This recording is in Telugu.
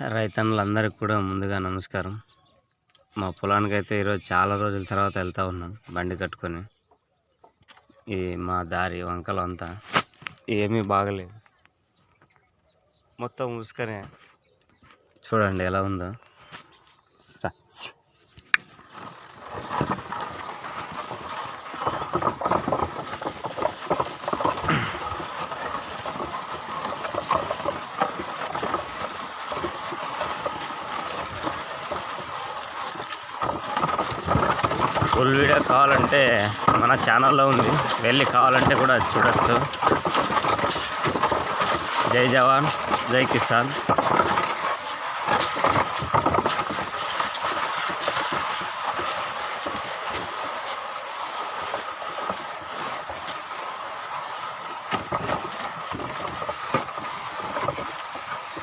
రైతన్నులందరికీ కూడా ముందుగా నమస్కారం. మా పొలానికి అయితే ఈరోజు చాలా రోజుల తర్వాత వెళ్తూ ఉన్నాం బండి కట్టుకొని. ఈ మా దారి వంకలు అంతా ఏమీ బాగలేదు. మొత్తం ఉసుకనే. చూడండి ఎలా ఉందో. ఫుల్ వీడియో కావాలంటే మన ఛానల్లో ఉంది. వెళ్ళి కావాలంటే కూడా చూడొచ్చు. జై జవాన్ జై కిసాన్.